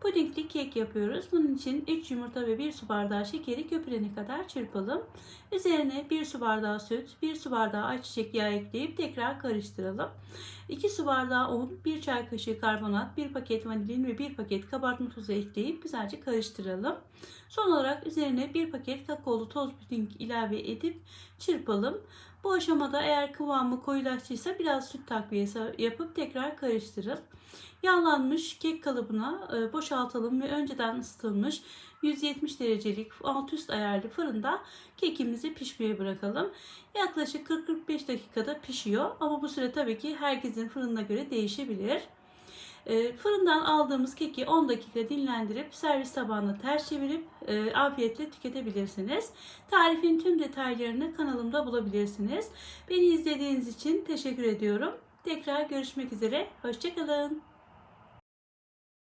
Pudingli kek yapıyoruz. Bunun için 3 yumurta ve 1 su bardağı şekeri köpürene kadar çırpalım. Üzerine 1 su bardağı süt, 1 su bardağı ayçiçek yağı ekleyip tekrar karıştıralım. 2 su bardağı un, 1 çay kaşığı karbonat, 1 paket vanilin ve 1 paket kabartma tozu ekleyip güzelce karıştıralım. Son olarak üzerine 1 paket kakaolu toz puding ilave edip çırpalım. Bu aşamada eğer kıvamı koyulaştıysa biraz süt takviyesi yapıp tekrar karıştırın. Yağlanmış kek kalıbına e, boşaltalım ve önceden ısıtılmış 170 derecelik alt üst ayarlı fırında kekimizi pişmeye bırakalım. Yaklaşık 40-45 dakikada pişiyor ama bu süre tabii ki herkesin fırınına göre değişebilir. E, Fırından aldığımız keki 10 dakika dinlendirip servis tabağına ters çevirip e, afiyetle tüketebilirsiniz. Tarifin tüm detaylarını kanalımda bulabilirsiniz. Beni izlediğiniz için teşekkür ediyorum. Tekrar görüşmek üzere. Hoşçakalın.